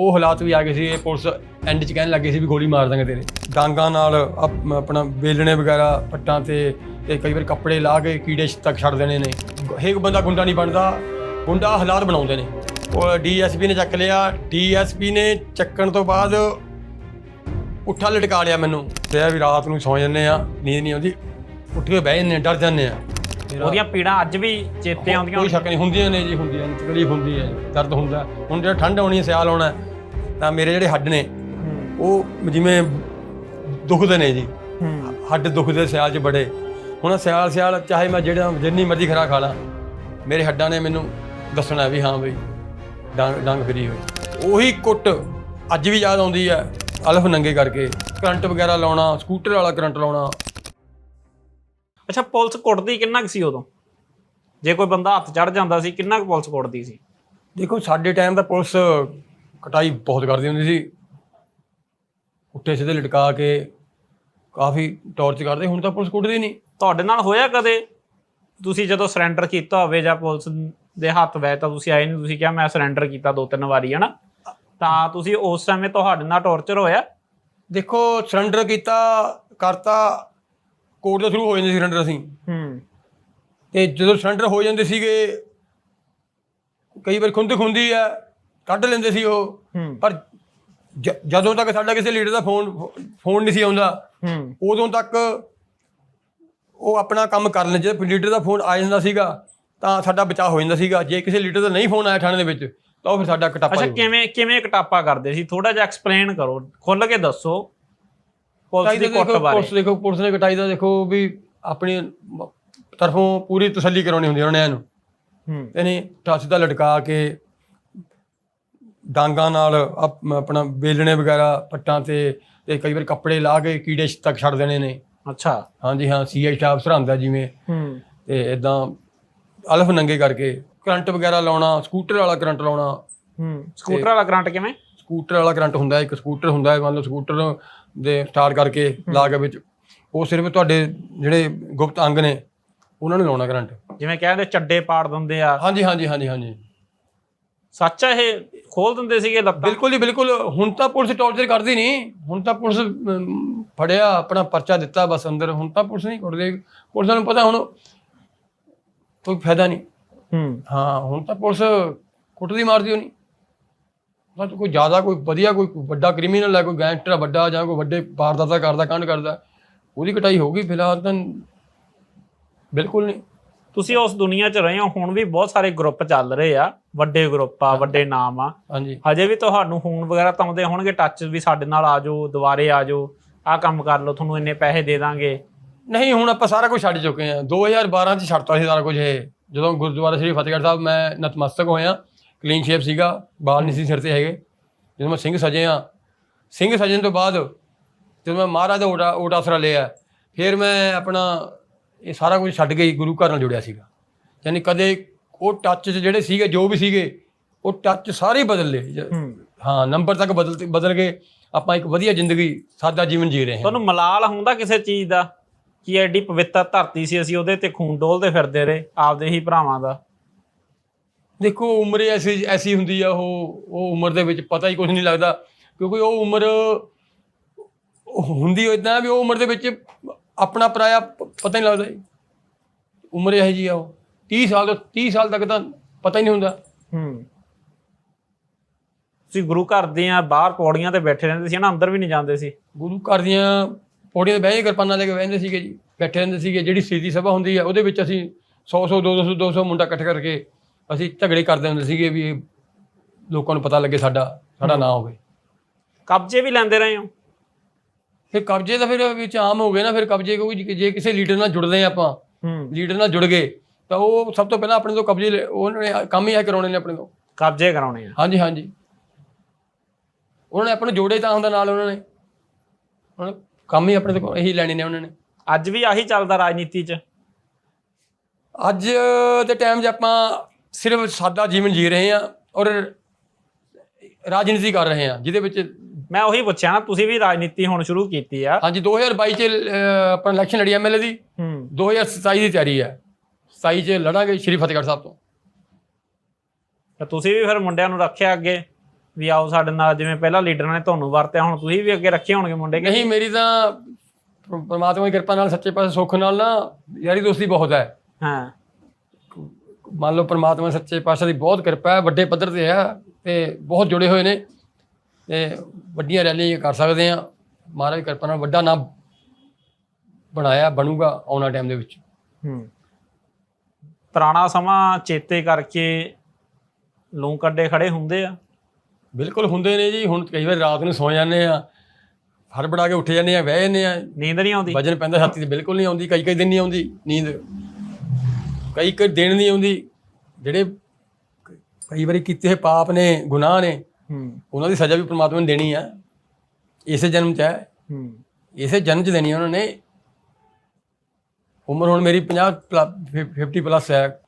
ਉਹ ਹਾਲਾਤ ਵੀ ਆ ਗਏ ਸੀ ਇਹ ਪੁਲਿਸ ਐਂਡ 'ਚ ਕਹਿਣ ਲੱਗੇ ਸੀ ਵੀ ਗੋਲੀ ਮਾਰ ਦਾਂਗੇ ਤੇਰੇ। ਡਾਂਗਾਂ ਨਾਲ ਅਪ- ਆਪਣਾ ਵੇਲਣੇ ਵਗੈਰਾ ਪੱਟਾਂ ਤੇ ਤੇ ਕਈ ਵਾਰ ਕੱਪੜੇ ਲਾ ਕੇ ਕੀੜੇ ਤੱਕ ਛੱਡ ਦੇਣੇ ਨੇ। ਹੇਕ ਬੰਦਾ ਗੁੰਡਾ ਨਹੀਂ ਬਣਦਾ ਗੁੰਡਾ ਹਾਲਾਤ ਬਣਾਉਂਦੇ ਨੇ। ਉਹ ਡੀਐਸਪੀ ਨੇ ਚੱਕ ਲਿਆ ਡੀਐਸਪੀ ਨੇ ਚੱਕਣ ਤੋਂ ਬਾਅਦ ਉੱਠਾ ਲਟਕਾ ਲਿਆ ਮੈਨੂੰ। ਤੇ ਵੀ ਰਾਤ ਨੂੰ ਸੌ ਜੰਨੇ ਆ ਨੀਂਦ ਨਹੀਂ ਆਉਂਦੀ ਉੱਠ ਕੇ ਬਹਿ ਜੰਨੇ ਡਰ ਜਾਂਦੇ ਆ ਫਿਰ ਉਹਦੀਆਂ ਪੀੜਾਂ ਅੱਜ ਵੀ ਚੇਤੇ ਆਉਂਦੀਆਂ ਕੋਈ ਸ਼ੱਕ ਨਹੀਂ ਹੁੰਦੀਆਂ ਨੇ ਜੀ ਹੁੰਦੀਆਂ ਨੇ ਤਕਲੀਫ ਹੁੰਦੀ ਹੈ ਦਰਦ ਹੁੰਦਾ। ਹੁਣ ਜਿਹੜਾ ਠੰਡ ਆਉਣੀ ਹੈ ਸਿਆਲ ਆਉਣਾ ਹੈ, ਤਾਂ ਮੇਰੇ ਜਿਹੜੇ ਹੱਡ ਨੇ ਉਹ ਜਿਵੇਂ ਦੁਖਦੇ ਨੇ ਜੀ। ਹੱਡ ਦੁਖਦੇ ਸਿਆਲ 'ਚ ਬੜੇ। ਹੁਣ ਸਿਆਲ ਸਿਆਲ ਚਾਹੇ ਮੈਂ ਜਿਹੜਾ ਜਿੰਨੀ ਮਰਜ਼ੀ ਖਰਾ ਖਾ ਲਾਂ ਮੇਰੇ ਹੱਡਾਂ ਨੇ ਮੈਨੂੰ ਦੱਸਣਾ ਵੀ ਹਾਂ ਬਈ ਡੰਗ ਡੰਗ ਫਰੀ ਹੋਈ। ਉਹੀ ਕੁੱਟ ਅੱਜ ਵੀ ਯਾਦ ਆਉਂਦੀ ਹੈ ਅਲਫ ਨੰਗੇ ਕਰਕੇ। ਕਰੰਟ ਵਗੈਰਾ ਲਾਉਣਾ ਸਕੂਟਰ ਵਾਲਾ ਕਰੰਟ ਲਾਉਣਾ। ਅੱਛਾ ਪੁਲਿਸ ਕੁੱਟਦੀ ਕਿੰਨਾ ਕੁ ਸੀ ਉਦੋਂ? ਜੇ ਕੋਈ ਬੰਦਾ ਹੱਥ ਚੜ ਜਾਂਦਾ ਸੀ ਕਿੰਨਾ ਕੁ ਪੁਲਿਸ ਕੁੱਟਦੀ ਸੀ? ਦੇਖੋ ਸਾਡੇ ਟਾਈਮ ਦਾ ਪੁਲਿਸ ਕਟਾਈ ਬਹੁਤ ਕਰਦੀ ਹੁੰਦੀ ਸੀ। ਉੱਤੇ ਸਿੱਧੇ ਲਟਕਾ ਕੇ ਕਾਫੀ ਟੌਰਚ ਕਰਦੇ ਹੁਣ ਤਾਂ ਪੁਲਿਸ ਕੁੱਟਦੀ ਨਹੀਂ। ਤੁਹਾਡੇ ਨਾਲ ਹੋਇਆ ਕਦੇ? ਤੁਸੀਂ ਜਦੋਂ ਸਰੈਂਡਰ ਕੀਤਾ ਹੋਵੇ ਜਾਂ ਪੁਲਿਸ ਦੇ ਹੱਥ ਵੈ ਤਾਂ ਤੁਸੀਂ ਆਏ ਨਹੀਂ ਤੁਸੀਂ ਕਿਹਾ ਮੈਂ ਸਰੈਂਡਰ ਕੀਤਾ ਦੋ ਤਿੰਨ ਵਾਰੀ ਹਨਾ? ਤਾਂ ਤੁਸੀਂ ਉਸ ਸਮੇਂ ਤੁਹਾਡੇ ਨਾਲ ਟੌਰਚਰ ਹੋਇਆ? ਦੇਖੋ ਸਰੈਂਡਰ ਕੀਤਾ ਕਰਤਾ ਕੋਰਟ ਦੇ ਥਰੂ ਹੋ ਜਾਂਦੇ ਸੀ ਸਰੈਂਡਰ ਅਸੀਂ। ਹੂੰ। ਤੇ ਜਦੋਂ ਸਰੈਂਡਰ ਹੋ ਜਾਂਦੇ ਸੀਗੇ ਕਈ ਵਾਰ ਖੁੰਦ ਖੁੰਦੀ ਆ ਕੱਢ ਲੈਂਦੇ ਸੀ ਉਹ। ਪਰ ਜ- ਜਦੋਂ ਤੱਕ ਸਾਡਾ ਕਿਸੇ ਲੀਡਰ ਦਾ ਫੋਨ ਫੋਨ ਨਹੀਂ ਸੀ ਆਉਂਦਾ ਹੂੰ। ਉਦੋਂ ਤੱਕ ਉਹ ਆਪਣਾ ਕੰਮ ਕਰ ਲੈਂਦੇ। ਜੇ ਲੀਡਰ ਦਾ ਫੋਨ ਆ ਜਾਂਦਾ ਸੀਗਾ ਤਾਂ ਸਾਡਾ ਬਚਾਅ ਹੋ ਜਾਂਦਾ ਸੀਗਾ। ਜੇ ਕਿਸੇ ਲੀਡਰ ਦਾ ਨਹੀਂ ਫੋਨ ਆਇਆ ਥਾਣੇ ਦੇ ਵਿੱਚ ਤਾਂ ਉਹ ਫਿਰ ਸਾਡਾ ਕਟਾਪਾ ਅੱਛਾ ਹੀ ਹੋਊ। ਕਿਵੇਂ ਕਿਵੇਂ ਕਟਾਪਾ ਕਰਦੇ ਸੀ? ਥੋੜਾ ਜਿਹਾ ਐਕਸਪਲੇਨ ਕਰੋ। ਖੁੱਲ ਕੇ ਦੱਸੋ। ਪੁਲਿਸ ਦੀ ਕੁੱਟ ਦੇਖੋ ਬਾਰੇ ਪੁਲਿਸ ਦੇਖੋ ਪੁਲਿਸ ਨੇ ਕਟਾਈ ਦਾ ਦੇਖੋ ਵੀ ਆਪਣੀ ਮ- ਤਰਫੋਂ ਪੂਰੀ ਤਸੱਲੀ ਕਰਾਉਣੀ ਹੁੰਦੀ ਉਹਨਾਂ ਨੇ। ਇਹਨੂੰ ਹੂੰ। ਇਹਨੇ ਟੱਚ ਦਾ ਲਟਕਾ ਕੇ ਡਾਂਗਾਂ ਨਾਲ ਅਪ- ਆਪਣਾ ਵੇਲਣੇ ਵਗੈਰਾ ਪੱਟਾਂ ਤੇ ਤੇ ਕਈ ਵਾਰ ਕੱਪੜੇ ਲਾ ਕੇ ਕੀੜੇ ਤੱਕ ਛੱਡ ਦੇਣੇ ਨੇ। ਅੱਛਾ। ਹਾਂਜੀ ਹਾਂ ਸੀਆਈ ਸਟਾਫ ਸਰਹੰਦਾ ਜਿਵੇਂ। ਹੂੰ। ਤੇ ਇਦਾਂ ਅਲਫ ਨੰਗੇ ਕਰਕੇ ਕਰੰਟ ਵਗੈਰਾ ਲਾਉਣਾ ਸਕੂਟਰ ਵਾਲਾ ਕਰੰਟ ਲਾਉਣਾ। ਹੂੰ। ਸਕੂਟਰ ਵਾਲਾ ਕਰੰਟ ਕਿਵੇਂ? ਸਕੂਟਰ ਵਾਲਾ ਕਰੰਟ ਹੁੰਦਾ ਹੈ, ਇੱਕ ਸਕੂਟਰ ਹੁੰਦਾ ਹੈ ਮੰਨ ਲਓ ਸਕੂਟਰ ਦੇ ਸਟਾਰਟ ਕਰਕੇ ਲਾ ਕੇ ਵਿੱਚ ਉਹ ਸਿਰਫ ਤੁਹਾਡੇ ਜਿਹੜੇ ਗੁਪਤ ਅੰਗ ਨੇ ਉਹਨਾਂ ਨੂੰ ਲਾਉਣਾ ਕਰੰਟ। ਜਿਵੇਂ ਕਹਿੰਦੇ ਚੱਡੇ ਪਾੜ ਦਿੰਦੇ ਆ। ਹਾਂਜੀ ਹਾਂਜੀ ਹਾਂਜੀ ਹਾਂਜੀ। ਸੱਚ ਆ ਇਹ? ਖੋਲ ਦਿੰਦੇ ਸੀਗੇ ਲੱਤਾਂ। ਬਿਲਕੁਲ ਜੀ ਬਿਲਕੁਲ। ਹੁਣ ਤਾਂ ਪੁਲਿਸ ਟੌਰਚਰ ਕਰਦੀ ਨਹੀਂ। ਹੁਣ ਤਾਂ ਪੁਲਿਸ ਅਮ, ਫੜਿਆ ਆਪਣਾ ਪਰਚਾ ਦਿੱਤਾ ਬਸ ਅੰਦਰ। ਹੁਣ ਤਾਂ ਪੁਲਿਸ ਨਹੀਂ ਕੁੱਟਦੀ ਪੁਲਿਸ ਨੂੰ ਪਤਾ ਹੁਣ ਕੋਈ ਫਾਇਦਾ ਨਹੀਂ। ਹੂੰ। ਹਾਂ ਹੁਣ ਤਾਂ ਪੁਲਿਸ ਕੁੱਟਦੀ ਮਾਰਦੀ ਹੋਣੀ। ਬਸ ਕੋਈ ਜ਼ਿਆਦਾ ਕੋਈ ਵਧੀਆ ਕੋਈ ਵੱਡਾ ਕ੍ਰਿਮੀਨਲ ਹੈ ਕੋਈ ਗੈਂਗਸਟਰ ਵੱਡਾ ਜਾਂ ਕੋਈ ਵੱਡੇ ਵਾਰਦਾਤਾਂ ਕਰਦਾ ਕਾਂਡ ਕਰਦਾ ਉਹਦੀ ਕਟਾਈ ਹੋਊਗੀ ਫਿਲਹਾਲ ਤਾਂ। ਬਿਲਕੁਲ ਨਹੀਂ। ਤੁਸੀਂ ਉਸ ਦੁਨੀਆ 'ਚ ਰਹੇ ਹੋ ਹੁਣ ਵੀ ਬਹੁਤ ਸਾਰੇ ਗਰੁੱਪ ਚੱਲ ਰਹੇ ਆ ਵੱਡੇ ਗਰੁੱਪ ਆ ਵੱਡੇ ਨਾਮ ਆ। ਹਾਂਜੀ। ਹਜੇ ਵੀ ਤੁਹਾਨੂੰ ਫੋਨ ਵਗੈਰਾ ਤਾਂ ਆਉਂਦੇ ਹੋਣਗੇ ਟੱਚ ਵੀ ਸਾਡੇ ਨਾਲ ਆ ਜਾਓ ਦੁਬਾਰੇ ਆ ਜਾਓ ਆਹ ਕੰਮ ਕਰ ਲਓ ਤੁਹਾਨੂੰ ਇੰਨੇ ਪੈਸੇ ਦੇ ਦਾਂਗੇ। ਨਹੀਂ ਹੁਣ ਆਪਾਂ ਸਾਰਾ ਕੁਝ ਛੱਡ ਚੁੱਕੇ ਹਾਂ। 2012 ਚ ਛੱਡਤਾ ਸੀ ਸਾਰਾ ਕੁਝ ਇਹ। ਜਦੋਂ ਗੁਰਦੁਆਰਾ ਸ੍ਰੀ ਫਤਿਹਗੜ੍ਹ ਸਾਹਿਬ ਮੈਂ ਨਤਮਸਤਕ ਹੋਇਆ ਕਲੀਨ ਸ਼ੇਪ ਸੀਗਾ ਬਾਲ ਨਹੀਂ ਸੀ ਸਿਰ ਤੇ ਹੈਗੇ। ਜਦੋਂ ਮੈਂ ਸਿੰਘ ਸਜੇ ਆ ਸਿੰਘ ਸਜਣ ਤੋਂ ਬਾਅਦ ਜਦੋਂ ਮੈਂ ਮਹਾਰਾਜ ਦਾ ਓਟਾ ਓਟ ਆਸਰਾ ਲਿਆ ਫਿਰ ਮੈਂ ਆਪਣਾ ਇਹ ਸਾਰਾ ਕੁਝ ਛੱਡ ਕੇ ਹੀ ਗੁਰੂ ਘਰ ਨਾਲ ਜੁੜਿਆ ਸੀਗਾ। ਯਾਨੀ ਕਦੇ ਉਹ ਟੱਚ ਜਿਹੜੇ ਸੀਗੇ ਜੋ ਵੀ ਸੀਗੇ ਉਹ ਟੱਚ ਸਾਰੇ ਬਦਲ ਲਏ। ਹੂੰ। ਨੰਬਰ ਤੱਕ ਬਦਲ ਬਦਲ ਕੇ ਆਪਾਂ ਇੱਕ ਵਧੀਆ ਜ਼ਿੰਦਗੀ ਸਾਦਾ ਜੀਵਨ ਜੀ ਰਹੇ ਹਾਂ। ਤੁਹਾਨੂੰ ਮਲਾਲ ਹੁੰਦਾ ਕਿਸੇ ਚੀਜ਼ ਦਾ? ਕਿ ਐਡੀ ਪਵਿੱਤਰ ਧਰਤੀ ਸੀ ਅਸੀਂ ਉਹਦੇ ਤੇ ਖੂਨ ਡੋਲਦੇ ਫਿਰਦੇ ਰਹੇ ਆਪਦੇ ਹੀ ਭਰਾਵਾਂ ਦਾ? ਦੇਖੋ ਉਮਰ ਐਸੀ ਐਸੀ ਹੁੰਦੀ ਆ ਉਹ ਉਹ ਉਮਰ ਦੇ ਵਿੱਚ ਪਤਾ ਹੀ ਕੁਝ ਨਹੀਂ ਲੱਗਦਾ। ਕਿਉਂਕਿ ਉਹ ਉਮਰ ਹੁੰਦੀ ਇਦਾਂ ਵੀ ਉਹ ਉਮਰ ਦੇ ਵਿੱਚ ਆਪਣਾ ਪਰਾਇਆ ਪਤਾ ਹੀ ਨਹੀਂ ਲੱਗਦਾ ਜੀ। ਉਮਰ ਇਹ ਜੀ ਆ ਉਹ। 30 ਸਾਲ ਤੋਂ 30 ਸਾਲ ਤੱਕ ਤਾਂ ਪਤਾ ਹੀ ਨਹੀਂ ਹੁੰਦਾ। ਹੂੰ। ਤੁਸੀਂ ਗੁਰੂ ਘਰ ਦੇ ਆ ਬਾਹਰ ਪੌੜੀਆਂ ਤੇ ਬੈਠੇ ਰਹਿੰਦੇ ਸੀ ਨਾ ਅੰਦਰ ਵੀ ਨਹੀਂ ਜਾਂਦੇ ਸੀ। ਗੁਰੂ ਘਰ ਦੀਆਂ ਪੌੜੀਆਂ ਤੇ ਬਹਿ ਕੇ ਕਿਰਪਾਨਾਂ ਲੈ ਕੇ ਬਹਿੰਦੇ ਸੀਗੇ ਜੀ। ਬੈਠੇ ਰਹਿੰਦੇ ਸੀਗੇ। ਜਿਹੜੀ ਸਥਿਤੀ ਸਭਾ ਹੁੰਦੀ ਆ ਉਹਦੇ ਵਿੱਚ ਅਸੀਂ 100 100 200 200 ਮੁੰਡਾ ਇਕੱਠ ਕਰਕੇ ਅਸੀਂ ਝਗੜੇ ਕਰਦੇ ਹੁੰਦੇ ਸੀਗੇ ਵੀ ਲੋਕਾਂ ਨੂੰ ਪਤਾ ਲੱਗੇ ਸਾਡਾ ਸਾਡਾ ਨਾਂ ਹੋਵੇ। ਕਬਜ਼ੇ ਵੀ ਲੈਂਦੇ ਰਹੇ ਹੋ? ਫਿਰ ਕਬਜ਼ੇ ਦਾ ਫਿਰ ਵਿੱਚ ਆਮ ਹੋ ਗਏ ਨਾ ਫਿਰ ਕਬਜ਼ੇ ਕੋਈ ਜੇ ਕਿਸੇ ਲੀਡਰ ਨਾਲ ਜੁੜਦੇ ਆ ਆਪਾਂ ਲੀਡਰ ਨਾਲ ਜੁੜ ਗਏ ਤਾਂ ਉਹ ਸਭ ਤੋਂ ਪਹਿਲਾਂ ਆਪਣੇ ਤੋਂ ਕਬਜ਼ੇ ਉਹਨਾਂ ਨੇ ਕੰਮ ਹੀ ਆ ਕਰਾਉਣੇ ਨੇ ਆਪਣੇ ਤੋਂ। ਕਬਜ਼ੇ ਕਰਾਉਣੇ ਆ। ਹਾਂਜੀ ਹਾਂਜੀ। ਉਹਨਾਂ ਨੇ ਆਪਾਂ ਨੂੰ ਜੋੜੇ ਤਾਂ ਹੁੰਦਾ ਨਾਲ ਉਹਨਾਂ ਨੇ। ਹੁਣ ਕੰਮ ਹੀ ਆਪਣੇ ਤੋਂ ਇਹੀ ਲੈਣੇ ਨੇ ਉਹਨਾਂ ਨੇ। ਅੱਜ ਵੀ ਆਹੀ ਚੱਲਦਾ ਰਾਜਨੀਤੀ 'ਚ? ਅੱਜ ਦੇ ਟਾਈਮ 'ਚ ਆਪਾਂ ਸਿਰਫ ਸਾਦਾ ਜੀਵਨ ਜੀ ਰਹੇ ਹਾਂ ਔਰ ਰਾਜਨੀਤੀ ਕਰ ਰਹੇ ਹਾਂ ਜਿਹਦੇ ਵਿੱਚ ਮੈਂ ਉਹੀ ਪੁੱਛਿਆ ਨਾ ਤੁਸੀਂ ਵੀ ਰਾਜਨੀਤੀ ਹੁਣ ਸ਼ੁਰੂ ਕੀਤੀ ਆ। ਹਾਂਜੀ 2022 ਚ ਅਹ, ਆਪਣਾ ਇਲੈਕਸ਼ਨ ਲੜੀ ਐਮਐਲਏ ਦੀ। ਹੂੰ। 2027 ਦੀ ਤਿਆਰੀ ਹੈ। 27 ਚ ਲੜਾਂਗੇ ਸ਼੍ਰੀ ਫਤਿਹਗੜ੍ਹ ਸਾਹਿਬ ਤੋਂ। ਤੇ ਤੁਸੀਂ ਵੀ ਫਿਰ ਮੁੰਡਿਆਂ ਨੂੰ ਰੱਖਿਆ ਅੱਗੇ ਵੀ ਆਓ ਸਾਡੇ ਨਾਲ ਜਿਵੇਂ ਪਹਿਲਾਂ ਲੀਡਰਾਂ ਨੇ ਤੁਹਾਨੂੰ ਵਰਤਿਆ ਹੁਣ ਤੁਸੀਂ ਵੀ ਅੱਗੇ ਰੱਖੇ ਹੋਣਗੇ ਮੁੰਡੇ ਕਿ ਨਹੀਂ ਮੇਰੀ ਤਾਂ ਪ੍ਰਮਾਤਮਾ ਦੀ ਕਿਰਪਾ ਨਾਲ ਸੱਚੇ ਪਾਸੇ ਸੁੱਖ ਨਾਲ ਨਾ ਯਾਰੀ ਦੋਸਤੀ ਬਹੁਤ ਹੈ। ਹਾਂ। ਮੰਨ ਲਓ ਪ੍ਰਮਾਤਮਾ ਸੱਚੇ ਪਾਤਸ਼ਾਹ ਦੀ ਬਹੁਤ ਕਿਰਪਾ ਹੈ ਵੱਡੇ ਪੱਧਰ ਤੇ ਹੈ ਤੇ ਬਹੁਤ ਜੁੜੇ ਹੋਏ ਨੇ। ਤੇ ਵੱਡੀਆਂ ਰੈਲੀਆਂ ਕਰ ਸਕਦੇ ਆ ਮਹਾਰਾਜ ਕਿਰਪਾ ਨਾਲ ਵੱਡਾ ਨਾਮ ਬਣਾਇਆ ਬਣੂਗਾ ਆਉਣ ਟਾਈਮ ਦੇ ਵਿੱਚ। ਹੂੰ। ਪੁਰਾਣਾ ਸਮਾਂ ਚੇਤੇ ਕਰਕੇ ਲੂੰ ਕੱਡੇ ਖੜੇ ਹੁੰਦੇ ਆ। ਬਿਲਕੁਲ ਹੁੰਦੇ ਨੇ ਜੀ। ਹੁਣ ਕਈ ਵਾਰ ਰਾਤ ਨੂੰ ਸੌ ਜਾਂਦੇ ਆ ਹੜਬੜਾ ਕੇ ਉੱਠ ਜਾਂਦੇ ਆ ਬਹਿ ਜਾਂਦੇ ਆ ਨੀਂਦ ਨਹੀਂ ਆਉਂਦੀ। ਵਜਨ ਪੈਂਦਾ ਛਾਤੀ ਤੇ ਬਿਲਕੁਲ ਨਹੀਂ ਆਉਂਦੀ ਕਈ ਕਈ ਦਿਨ ਨਹੀਂ ਆਉਂਦੀ ਨੀਂਦ। ਕਈ ਕਈ ਦਿਨ ਨਹੀਂ ਆਉਂਦੀ। ਜਿਹੜੇ ਕਈ ਵਾਰੀ ਕੀਤੇ ਹੋਏ ਪਾਪ ਨੇ ਗੁਨਾਹ ਨੇ ਉਹਨਾਂ ਦੀ ਸਜ਼ਾ ਵੀ ਪ੍ਰਮਾਤਮਾ ਨੇ ਦੇਣੀ ਆ। ਇਸੇ ਜਨਮ 'ਚ ਹੈ। ਹੂੰ। ਇਸੇ ਜਨਮ 'ਚ ਦੇਣੀ ਆ ਉਹਨਾਂ ਨੇ। ਉਮਰ ਹੁਣ ਮੇਰੀ 50 ਪਲ- 50 ਪਲੱਸ ਹੈ।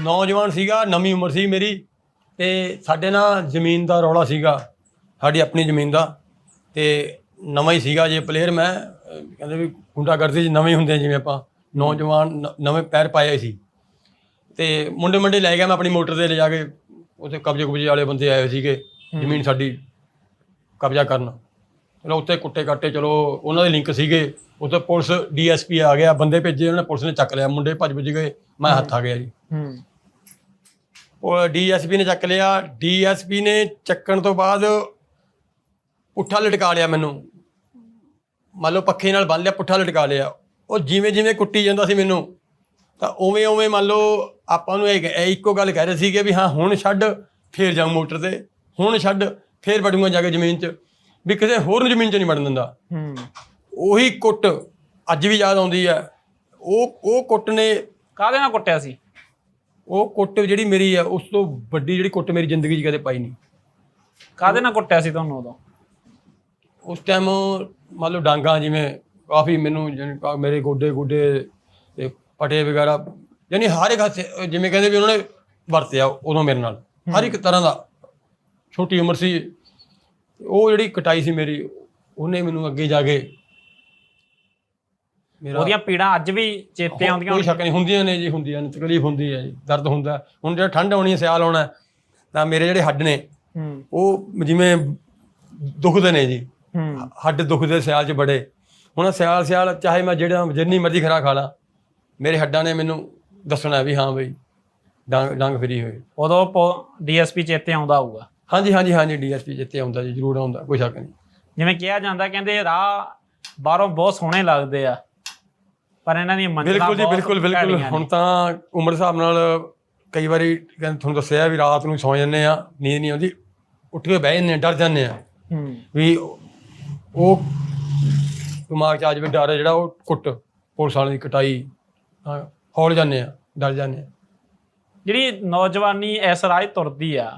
ਨੌਜਵਾਨ ਸੀਗਾ ਨਵੀਂ ਉਮਰ ਸੀ ਮੇਰੀ। ਤੇ ਸਾਡੇ ਨਾਲ ਜ਼ਮੀਨ ਦਾ ਰੌਲਾ ਸੀਗਾ। ਸਾਡੀ ਆਪਣੀ ਜ਼ਮੀਨ ਦਾ। ਤੇ ਨਵਾਂ ਹੀ ਸੀਗਾ ਜੇ ਪਲੇਅਰ ਮੈਂ। ਕਹਿੰਦੇ ਵੀ ਗੁੰਡਾਗਰਦੀ 'ਚ ਨਵੇਂ ਹੁੰਦੇ ਜਿਵੇਂ ਆਪਾਂ। ਨੌਜਵਾਨ ਨਵੇਂ ਪੈਰ ਪਾਏ ਸੀ। ਤੇ ਮੁੰਡੇ ਮੁੰਡੇ ਲੈ ਗਿਆ ਮੈਂ ਆਪਣੀ ਮੋਟਰ ਤੇ ਲੈ ਜਾ ਕੇ। ਉੱਥੇ ਕਬਜ਼ੇ ਕੁਬਜ਼ੇ ਵਾਲੇ ਬੰਦੇ ਆਏ ਸੀਗੇ। ਜ਼ਮੀਨ ਸਾਡੀ ਕਬਜ਼ਾ ਕਰਨ। ਚਲੋ ਉੱਤੇ ਕੁੱਟੇ ਕਾਟੇ ਚਲੋ ਉਹਨਾਂ ਦੇ ਲਿੰਕ ਸੀਗੇ। ਉੱਥੇ ਪੁਲਿਸ ਡੀਐਸਪੀ ਆ ਗਿਆ ਬੰਦੇ ਭੇਜੇ ਉਹਨਾਂ ਨੇ ਪੁਲਿਸ ਨੇ ਚੱਕ ਲਿਆ। ਮੁੰਡੇ ਭੱਜ ਭੱਜ ਗਏ ਮੈਂ ਹੱਥ ਆ ਗਿਆ ਜੀ। ਹੂੰ। ਉਹ ਡੀਐਸਪੀ ਨੇ ਚੱਕ ਲਿਆ। ਡੀਐਸਪੀ ਨੇ ਚੱਕਣ ਤੋਂ ਬਾਅਦ ਪੁੱਠਾ ਲਟਕਾ ਲਿਆ ਮੈਨੂੰ। ਮੰਨ ਲਓ ਪੱਖੇ ਨਾਲ ਬੰਨ ਲਿਆ ਪੁੱਠਾ ਲਟਕਾ ਲਿਆ। ਉਹ ਜਿਵੇਂ ਜਿਵੇਂ ਕੁੱਟੀ ਜਾਂਦਾ ਸੀ ਮੈਨੂੰ ਤਾਂ ਉਵੇਂ ਉਵੇਂ ਮੰਨ ਲਓ ਆਪਾਂ ਨੂੰ ਇਹ ਇੱਕੋ ਗੱਲ ਕਹਿ ਰਹੇ ਸੀਗੇ ਵੀ ਹਾਂ ਹੁਣ ਛੱਡ ਫੇਰ ਜਾਊਂ ਮੋਟਰ ਤੇ। ਹੁਣ ਛੱਡ ਫੇਰ ਵੜੂੰਗਾ ਜਾ ਕੇ ਜ਼ਮੀਨ 'ਚ। ਵੀ ਕਿਸੇ ਹੋਰ ਨੂੰ ਜ਼ਮੀਨ 'ਚ ਨਹੀਂ ਵੜਨ ਦਿੰਦਾ। ਹੂੰ। ਉਹੀ ਕੁੱਟ ਅੱਜ ਵੀ ਯਾਦ ਆਉਂਦੀ ਹੈ। ਉਹ ਉਹ ਕੁੱਟ ਨੇ ਕਾਹਦੇ ਨਾਲ ਕੁੱਟਿਆ ਸੀ? ਉਹ ਕੁੱਟ ਜਿਹੜੀ ਮੇਰੀ ਆ ਉਸ ਤੋਂ ਵੱਡੀ ਜਿਹੜੀ ਕੁੱਟ ਮੇਰੀ ਜ਼ਿੰਦਗੀ 'ਚ ਕਦੇ ਪਾਈ ਨਹੀਂ। ਕਾਹਦੇ ਨਾਲ ਕੁੱਟਿਆ ਸੀ ਤੁਹਾਨੂੰ ਉਦੋਂ? ਉਸ ਟਾਈਮ ਮੰਨ ਲਓ ਡਾਂਗਾ ਜਿਵੇਂ ਕਾਫੀ ਮੈਨੂੰ ਕਾ- ਮੇਰੇ ਗੋਡੇ ਗੋਡੇ ਤੇ ਪਟੇ ਵਗੈਰਾ ਯਾਨੀ ਹਰ ਇੱਕ ਹੱਥ ਜਿਵੇਂ ਕਹਿੰਦੇ ਵੀ ਉਹਨਾਂ ਨੇ ਵਰਤਿਆ ਉਦੋਂ ਮੇਰੇ ਨਾਲ। ਹਰ ਇੱਕ ਤਰ੍ਹਾਂ ਦਾ ਛੋਟੀ ਉਮਰ ਸੀ। ਉਹ ਜਿਹੜੀ ਕਟਾਈ ਸੀ ਮੇਰੀ ਉਹਨੇ ਮੈਨੂੰ ਅੱਗੇ ਜਾ ਕੇ ਮੇਰਾ ਉਹਦੀਆਂ ਪੀੜਾਂ ਅੱਜ ਵੀ ਚੇਤੇ ਆਉਂਦੀਆਂ ਕੋਈ ਸ਼ੱਕ ਨਹੀਂ ਹੁੰਦੀਆਂ ਨੇ ਜੀ ਹੁੰਦੀਆਂ ਨੇ ਤਕਲੀਫ ਹੁੰਦੀ ਹੈ ਜੀ ਦਰਦ ਹੁੰਦਾ। ਹੁਣ ਜਿਹੜਾ ਠੰਡ ਆਉਣੀ ਹੈ ਸਿਆਲ ਆਉਣਾ ਤਾਂ ਮੇਰੇ ਜਿਹੜੇ ਹੱਡ ਨੇ ਉਹ ਜਿਵੇਂ ਦੁਖਦੇ ਨੇ ਜੀ। ਹੱਡ ਦੁਖਦੇ ਸਿਆਲ 'ਚ ਬੜੇ। ਹੁਣ ਸਿਆਲ ਸਿਆਲ ਚਾਹੇ ਮੈਂ ਜਿਹੜਾ ਜਿੰਨੀ ਮਰਜ਼ੀ ਖਰਾ ਖਾ ਲਾਂ ਮੇਰੇ ਹੱਡਾਂ ਨੇ ਮੈਨੂੰ ਦੱਸਣਾ ਵੀ ਹਾਂ ਬਈ ਡੰਗ ਡੰਗ ਫਰੀ ਹੋਏ ਉਦੋਂ ਡੀਐਸਪੀ ਚੇਤੇ ਆਉਂਦਾ ਹੋਊਗਾ। ਹਾਂਜੀ ਹਾਂਜੀ ਹਾਂਜੀ ਡੀਐਸਪੀ ਜਿੱਤੇ ਆਉਂਦਾ ਜੀ ਜ਼ਰੂਰ ਆਉਂਦਾ ਕੋਈ ਸ਼ੱਕ ਨਹੀਂ। ਜਿਵੇਂ ਕਿਹਾ ਜਾਂਦਾ ਕਹਿੰਦੇ ਰਾਹ ਬਾਹਰੋਂ ਬਹੁਤ ਸੋਹਣੇ ਲੱਗਦੇ ਆ ਪਰ ਇਹਨਾਂ ਦੀਆਂ ਮੰਜ਼ਿਲਾਂ ਬਿਲਕੁਲ ਜੀ ਬਿਲਕੁਲ ਬਿਲਕੁਲ। ਹੁਣ ਤਾਂ ਉਮਰ ਹਿਸਾਬ ਨਾਲ ਕਈ ਵਾਰੀ ਕਹਿੰਦੇ ਤੁਹਾਨੂੰ ਦੱਸਿਆ ਵੀ ਰਾਤ ਨੂੰ ਸੌ ਜਾਂਦੇ ਆ ਨੀਂਦ ਨਹੀਂ ਆਉਂਦੀ ਉੱਠ ਕੇ ਬਹਿ ਜਾਂਦੇ ਆ ਡਰ ਜਾਂਦੇ ਆ। ਵੀ ਉਹ ਦਿਮਾਗ 'ਚ ਆ ਜਾਵੇ ਡਰ ਜਿਹੜਾ ਉਹ ਕੁੱਟ ਪੁਲਿਸ ਵਾਲਿਆਂ ਦੀ ਕਟਾਈ ਹੌਲ ਜਾਂਦੇ ਆ ਡਰ ਜਾਂਦੇ ਆ। ਜਿਹੜੀ ਨੌਜਵਾਨੀ ਇਸ ਰਾਹ ਤੁਰਦੀ ਆ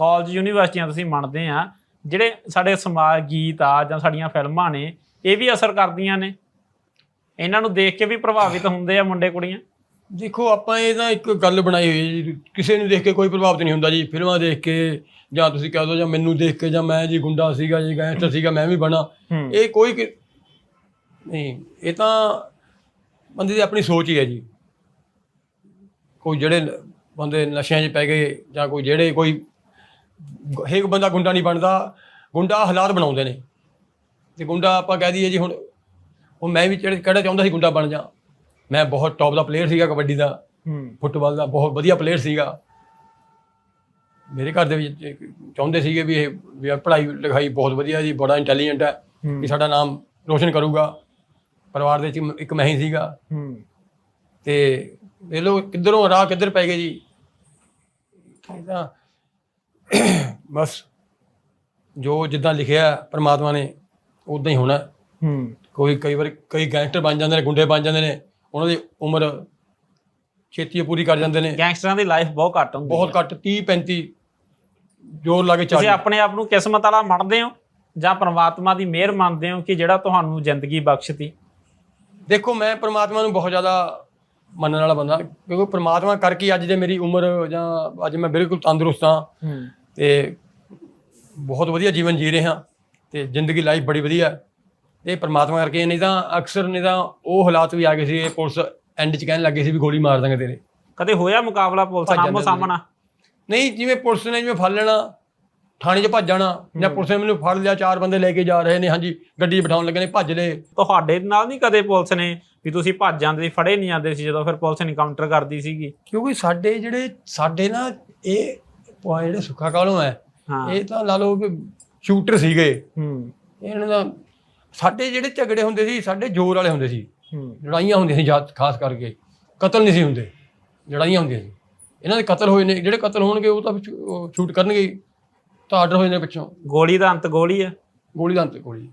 ਕਾਲਜ ਯੂਨੀਵਰਸਿਟੀਆਂ ਤੁਸੀਂ ਮੰਨਦੇ ਆ ਜਿਹੜੇ ਸਾਡੇ ਸਮਾਜ ਗੀਤ ਆ ਜਾਂ ਸਾਡੀਆਂ ਫਿਲਮਾਂ ਨੇ ਇਹ ਵੀ ਅਸਰ ਕਰਦੀਆਂ ਨੇ? ਇਹਨਾਂ ਨੂੰ ਦੇਖ ਕੇ ਵੀ ਪ੍ਰਭਾਵਿਤ ਹੁੰਦੇ ਆ ਮੁੰਡੇ ਕੁੜੀਆਂ? ਦੇਖੋ ਆਪਾਂ ਇਹ ਤਾਂ ਇੱਕ ਗੱਲ ਬਣਾਈ ਹੋਈ ਹੈ ਜੀ ਕਿਸੇ ਨੂੰ ਦੇਖ ਕੇ ਕੋਈ ਪ੍ਰਭਾਵਿਤ ਨਹੀਂ ਹੁੰਦਾ ਜੀ ਫਿਲਮਾਂ ਦੇਖ ਕੇ ਜਾਂ ਤੁਸੀਂ ਕਹਿ ਦੋ ਜਾਂ ਮੈਨੂੰ ਦੇਖ ਕੇ ਜਾਂ ਮੈਂ ਜੀ ਗੁੰਡਾ ਸੀਗਾ ਜੀ ਗੈਂਗਸਟਰ ਸੀਗਾ ਮੈਂ ਵੀ ਬਣਾ। ਇਹ ਕੋਈ ਨਹੀਂ ਇਹ ਤਾਂ ਬੰਦੇ ਦੀ ਆਪਣੀ ਸੋਚ ਹੀ ਹੈ ਜੀ। ਕੋਈ ਜਿਹੜੇ ਬੰਦੇ ਨਸ਼ਿਆਂ 'ਚ ਪੈ ਗਏ ਜਾਂ ਕੋਈ ਜਿਹੜੇ ਕੋਈ ਹਰੇਕ ਬੰਦਾ ਗੁੰਡਾ ਨਹੀਂ ਬਣਦਾ। ਗੁੰਡਾ ਹਾਲਾਤ ਬਣਾਉਂਦੇ ਨੇ। ਤੇ ਗੁੰਡਾ ਆਪਾਂ ਕਹਿ ਦਈਏ ਜੀ ਹੁਣ ਉਹ ਮੈਂ ਵੀ ਜਿਹੜੇ ਕਿਹੜਾ ਚਾਹੁੰਦਾ ਸੀ ਗੁੰਡਾ ਬਣ ਜਾ। ਮੈਂ ਬਹੁਤ ਟੌਪ ਦਾ ਪਲੇਅਰ ਸੀਗਾ ਕਬੱਡੀ ਦਾ। ਫੁੱਟਬਾਲ ਦਾ ਬਹੁਤ ਵਧੀਆ ਪਲੇਅਰ ਸੀਗਾ। ਮੇਰੇ ਘਰ ਦੇ ਵਿੱਚ ਚਾਹੁੰਦੇ ਸੀਗੇ ਵੀ ਇਹ ਵੀ ਪੜ੍ਹਾਈ ਲਿਖਾਈ ਬਹੁਤ ਵਧੀਆ ਜੀ ਬੜਾ ਇੰਟੈਲੀਜੈਂਟ ਹੈ। ਕਿ ਸਾਡਾ ਨਾਮ ਰੋਸ਼ਨ ਕਰੂਗਾ। ਪਰਿਵਾਰ ਦੇ ਵਿੱਚ ਇੱਕ- ਮੈਂ ਹੀ ਸੀਗਾ। ਤੇ ਇਹ ਲੋ ਕਿੱਧਰੋਂ ਰਾਹ ਕਿੱਧਰ ਪੈ ਗਏ ਜੀ। ਇਹ ਤਾਂ ਬਸ ਜੋ ਜਿੱਦਾਂ ਲਿਖਿਆ ਪ੍ਰਮਾਤਮਾ ਨੇ ਉਦਾਂ ਹੀ ਹੋਣਾ। ਹੂੰ। ਕੋਈ ਕਈ ਵਾਰ ਕਈ ਗੈਂਗਸਟਰ ਬਣ ਜਾਂਦੇ ਨੇ ਗੁੰਡੇ ਬਣ ਜਾਂਦੇ ਨੇ ਉਹਨਾਂ ਦੀ ਉਮਰ ਛੇਤੀ ਪੂਰੀ ਕਰ ਜਾਂਦੇ ਨੇ। ਗੈਂਗਸਟਰਾਂ ਦੀ ਲਾਈਫ ਬਹੁਤ ਘੱਟ ਹੁੰਦੀ ਬਹੁਤ ਘੱਟ 30 35 ਜੋਰ ਲਾ ਕੇ ਚੱਲ ਤੁਸੀਂ ਆਪਣੇ ਆਪ ਨੂੰ ਕਿਸਮਤ ਵਾਲਾ ਮੰਨਦੇ ਹੋ ਜਾਂ ਪ੍ਰਮਾਤਮਾ ਦੀ ਮਿਹਰ ਮੰਨਦੇ ਹੋ ਕਿ ਜਿਹੜਾ ਤੁਹਾਨੂੰ ਜ਼ਿੰਦਗੀ ਬਖਸ਼ਤੀ ਦੇਖੋ ਮੈਂ ਪ੍ਰਮਾਤਮਾ ਨੂੰ ਬਹੁਤ ਜ਼ਿਆਦਾ ਮੰਨਣ ਵਾਲਾ ਬੰਦਾ। ਕਿਉਂਕਿ ਪ੍ਰਮਾਤਮਾ ਕਰਕੇ ਅੱਜ ਦੇ ਮੇਰੀ ਉਮਰ ਜਾਂ ਅੱਜ ਮੈਂ ਬਿਲਕੁਲ ਤੰਦਰੁਸਤ ਹਾਂ ਹੂੰ। ਤੇ ਬਹੁਤ ਵਧੀਆ ਜੀਵਨ ਜੀ ਰਹੇ ਹਾਂ ਤੇ ਜ਼ਿੰਦਗੀ ਲਾਈਫ ਬੜੀ ਵਧੀਆ। ਇਹ ਪ੍ਰਮਾਤਮਾ ਕਰਕੇ ਨਹੀਂ ਤਾਂ ਅਕਸਰ ਨਹੀਂ ਤਾਂ ਉਹ ਹਾਲਾਤ ਵੀ ਆ ਗਏ ਸੀ ਇਹ ਪੁਲਿਸ ਐਂਡ 'ਚ ਕਹਿਣ ਲੱਗੇ ਸੀ ਵੀ ਗੋਲੀ ਮਾਰ ਦਾਂਗੇ ਤੇਰੇ। ਕਦੇ ਹੋਇਆ ਮੁਕਾਬਲਾ ਪੁਲਿਸ ਜਾਂਦੇ ਸਾਹਮਣਾ? ਨਹੀਂ ਜਿਵੇਂ ਪੁਲਿਸ ਨੇ ਜਿਵੇਂ ਫੜ ਲੈਣਾ ਥਾਣੇ 'ਚ ਭੱਜ ਜਾਣਾ ਜਾਂ ਪੁਲਿਸ ਨੇ ਮੈਨੂੰ ਫੜ ਲਿਆ ਚਾਰ ਬੰਦੇ ਲੈ ਕੇ ਜਾ ਰਹੇ ਨੇ ਹਾਂਜੀ ਗੱਡੀ ਬਿਠਾਉਣ ਲੱਗੇ ਨੇ ਭੱਜ ਲਏ। ਤੁਹਾਡੇ ਨਾਲ ਨਹੀਂ ਕਦੇ ਪੁਲਿਸ ਨੇ ਵੀ ਤੁਸੀਂ ਭੱਜ ਜਾਂਦੇ ਸੀ ਫੜੇ ਨਹੀਂ ਜਾਂਦੇ ਸੀ ਜਦੋਂ ਫਿਰ ਪੁਲਿਸ ਇਨਕਾਊਂਟਰ ਕਰਦੀ ਸੀਗੀ? ਕਿਉਂਕਿ ਸਾਡੇ ਜਿਹੜੇ ਸਾਡੇ ਨਾ ਇਹ ਪੁਆ- ਜਿਹੜੇ ਸੁੱਖਾ ਕਾਲੋਂ ਹੈ? ਹਾਂ। ਇਹ ਤਾਂ ਲਾ ਲਓ ਕਿ ਸ਼ੂਟਰ ਸੀਗੇ। ਹੂੰ। ਇਹਨਾਂ ਦਾ ਸਾਡੇ ਜਿਹੜੇ ਝਗੜੇ ਹੁੰਦੇ ਸੀ ਸਾਡੇ ਜ਼ੋਰ ਵਾਲੇ ਹੁੰਦੇ ਸੀ। ਹੂੰ। ਲੜਾਈਆਂ ਹੁੰਦੀਆਂ ਸੀ ਖਾਸ ਕਰਕੇ। ਕਤਲ ਨਹੀਂ ਸੀ ਹੁੰਦੇ। ਲੜਾਈਆਂ ਹੁੰਦੀਆਂ ਸੀ। ਇਹਨਾਂ ਦੇ ਕਤਲ ਹੋਏ ਨੇ। ਜਿਹੜੇ ਕਤਲ ਹੋਣਗੇ ਉਹ ਤਾਂ ਸ਼ੂਟ ਕਰਨਗੇ। ਤਾਂ ਆਰਡਰ ਹੋਏ ਨੇ ਪਿੱਛੋਂ। ਗੋਲੀ ਦਾ ਅੰਤ ਗੋਲੀ ਆ। ਗੋਲੀ ਦਾ ਅੰਤ ਗੋਲੀ।